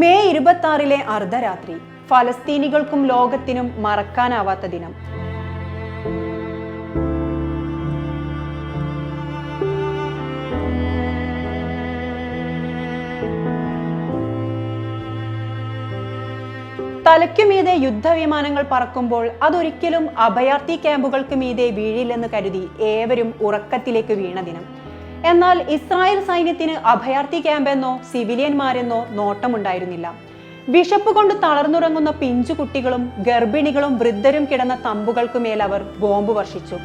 May ഇരുപത്തി അർദ്ധരാത്രി ഫലസ്തീനികൾക്കും ലോകത്തിനും മറക്കാനാവാത്ത ദിനം. തലയ്ക്കുമീതെ യുദ്ധവിമാനങ്ങൾ പറക്കുമ്പോൾ അതൊരിക്കലും അഭയാർത്ഥി ക്യാമ്പുകൾക്ക് മീതെ വീഴില്ലെന്ന് കരുതി ഏവരും ഉറക്കത്തിലേക്ക് വീണ ദിനം. എന്നാൽ ഇസ്രായേൽ സൈന്യത്തിന് അഭയാർത്ഥി ക്യാമ്പെന്നോ സിവിലിയന്മാരെന്നോ നോട്ടമുണ്ടായിരുന്നില്ല. വിശപ്പ് കൊണ്ട് തളർന്നുറങ്ങുന്ന പിഞ്ചു കുട്ടികളും ഗർഭിണികളും വൃദ്ധരും കിടന്ന തമ്പുകൾക്കുമേൽ അവർ ബോംബ് വർഷിച്ചു.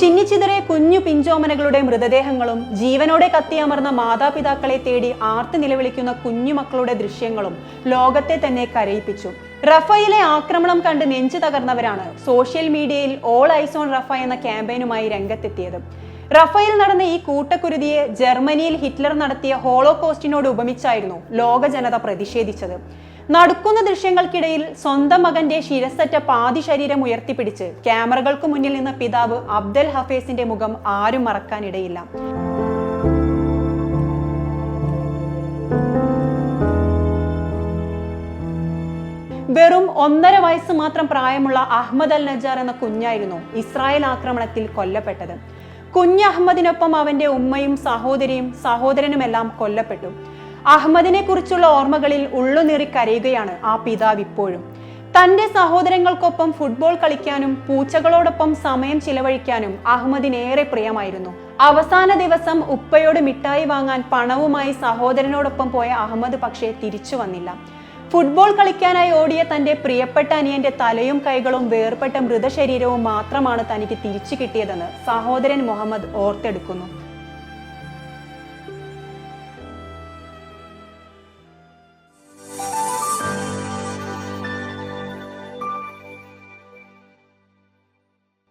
ചിന്നിച്ചിതറെ കുഞ്ഞു പിഞ്ചോമനകളുടെ മൃതദേഹങ്ങളും ജീവനോടെ കത്തിയമർന്ന മാതാപിതാക്കളെ തേടി ആർത്ത് നിലവിളിക്കുന്ന കുഞ്ഞുമക്കളുടെ ദൃശ്യങ്ങളും ലോകത്തെ തന്നെ കരയിപ്പിച്ചു. റഫയിലെ ആക്രമണം കണ്ട് നെഞ്ചു തകർന്നവരാണ് സോഷ്യൽ മീഡിയയിൽ ഓൾ ഐസ് ഓൺ റഫ എന്ന ക്യാമ്പയിനുമായി രംഗത്തെത്തിയത്. റഫയിൽ നടന്ന ഈ കൂട്ടക്കുരുതിയെ ജർമ്മനിയിൽ ഹിറ്റ്ലർ നടത്തിയ ഹോളോകോസ്റ്റിനോട് ഉപമിച്ചായിരുന്നു ലോക ജനത പ്രതിഷേധിച്ചത്. നടക്കുന്ന ദൃശ്യങ്ങൾക്കിടയിൽ സ്വന്തം മകന്റെ ശിരസറ്റ പാതി ശരീരം ഉയർത്തിപ്പിടിച്ച് ക്യാമറകൾക്ക് മുന്നിൽ നിന്ന പിതാവ് അബ്ദൽ ഹഫേസിന്റെ മുഖം ആരും മറക്കാനിടയില്ല. വെറും ഒന്നര വയസ്സ് മാത്രം പ്രായമുള്ള അഹമ്മദ് അൽ നജാർ എന്ന കുഞ്ഞായിരുന്നു ഇസ്രായേൽ ആക്രമണത്തിൽ കൊല്ലപ്പെട്ടത്. കുഞ്ഞ് അഹമ്മദിനൊപ്പം അവന്റെ ഉമ്മയും സഹോദരിയും സഹോദരനുമെല്ലാം കൊല്ലപ്പെട്ടു. അഹമ്മദിനെ കുറിച്ചുള്ള ഓർമ്മകളിൽ ഉള്ളുനീറി കരയുകയാണ് ആ പിതാവ് ഇപ്പോഴും. തന്റെ സഹോദരങ്ങൾക്കൊപ്പം ഫുട്ബോൾ കളിക്കാനും പൂച്ചകളോടൊപ്പം സമയം ചിലവഴിക്കാനും അഹമ്മദിനേറെ പ്രിയമായിരുന്നു. അവസാന ദിവസം ഉപ്പയോട് മിഠായി വാങ്ങാൻ പണവുമായി സഹോദരനോടൊപ്പം പോയ അഹമ്മദ് പക്ഷേ തിരിച്ചു വന്നില്ല. ഫുട്ബോൾ കളിക്കാനായി ഓടിയ തന്റെ പ്രിയപ്പെട്ട അനിയന്റെ തലയും കൈകളും വേർപെട്ട മൃതശരീരവും മാത്രമാണ് തനിക്ക് തിരിച്ചു കിട്ടിയതെന്ന് സഹോദരൻ മുഹമ്മദ് ഓർത്തെടുക്കുന്നു.